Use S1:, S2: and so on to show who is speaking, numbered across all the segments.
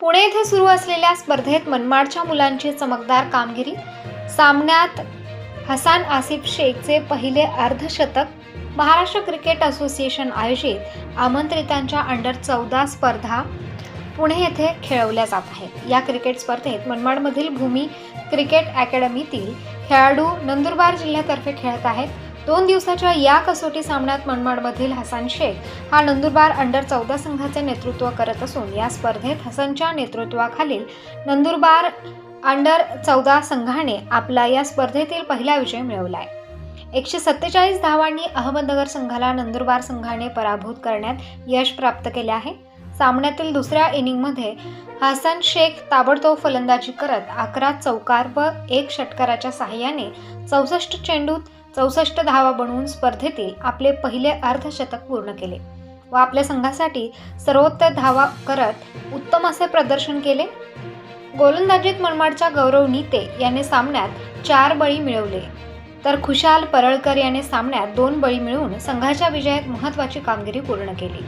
S1: पुणे येथे सुरू असलेल्या स्पर्धेत मनमाडच्या मुलांची चमकदार कामगिरी. सामन्यात हसान आसिफ शेखचे पहिले अर्धशतक. महाराष्ट्र क्रिकेट असोसिएशन आयोजित आमंत्रितांच्या अंडर चौदा स्पर्धा पुणे येथे खेळवल्या जात आहेत. या क्रिकेट स्पर्धेत मनमाडमधील भूमी क्रिकेट अकॅडमीतील खेळाडू नंदुरबार जिल्ह्यातर्फे खेळत आहेत. दोन दिवसाच्या या कसोटी सामन्यात मनमाडमधील हसन शेख हा नंदुरबार अंडर चौदा संघाचे नेतृत्व करत असून या स्पर्धेत हसनच्या नेतृत्वाखालील नंदुरबार अंडर चौदा संघाने आपला या स्पर्धेतील पहिला विजय मिळवला आहे एकशे सत्तेचाळीस धावांनी अहमदनगर संघाला नंदुरबार संघाने पराभूत करण्यात यश प्राप्त केले आहे. सामन्यातील दुसऱ्या इनिंगमध्ये हसन शेख ताबडतोब फलंदाजी करत अकरा चौकार व एक षटकाराच्या सहाय्याने चौसष्ट चेंडूत चौसष्ट धावा बनवून स्पर्धेतील आपले पहिले अर्धशतक पूर्ण केले व आपल्या संघासाठी सर्वोत्तर धावा करत उत्तम असे प्रदर्शन केले. गोलंदाजीत मनमाडच्या गौरव नीते याने सामन्यात चार बळी मिळवले. तर खुशाल परळकर याने सामन्यात दोन बळी मिळवून संघाच्या विजयात महत्त्वाची कामगिरी पूर्ण केली.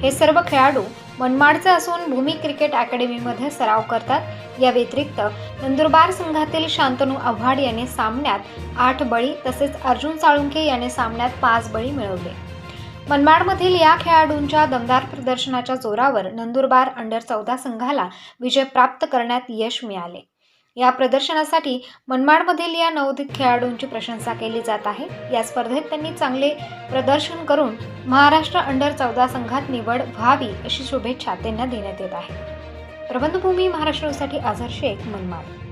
S1: हे सर्व खेळाडू मनमाडचे असून भूमी क्रिकेट अकॅडमीमध्ये सराव करतात. या व्यतिरिक्त नंदुरबार संघातील शांतनू आव्हाड याने सामन्यात आठ बळी तसेच अर्जुन साळुंखे याने सामन्यात पाच बळी मिळवले. मनमाडमधील या खेळाडूंच्या दमदार प्रदर्शनाच्या जोरावर नंदुरबार अंडर चौदा संघाला विजय प्राप्त करण्यात यश मिळाले. या प्रदर्शनासाठी मनमाडमधील या नवोदित खेळाडूंची प्रशंसा केली जात आहे. या स्पर्धेत त्यांनी चांगले प्रदर्शन करून महाराष्ट्र अंडर चौदा संघात निवड व्हावी अशी शुभेच्छा त्यांना देण्यात येत आहे. प्रबंधभूमी महाराष्ट्रासाठी आझार शेख मनमाड.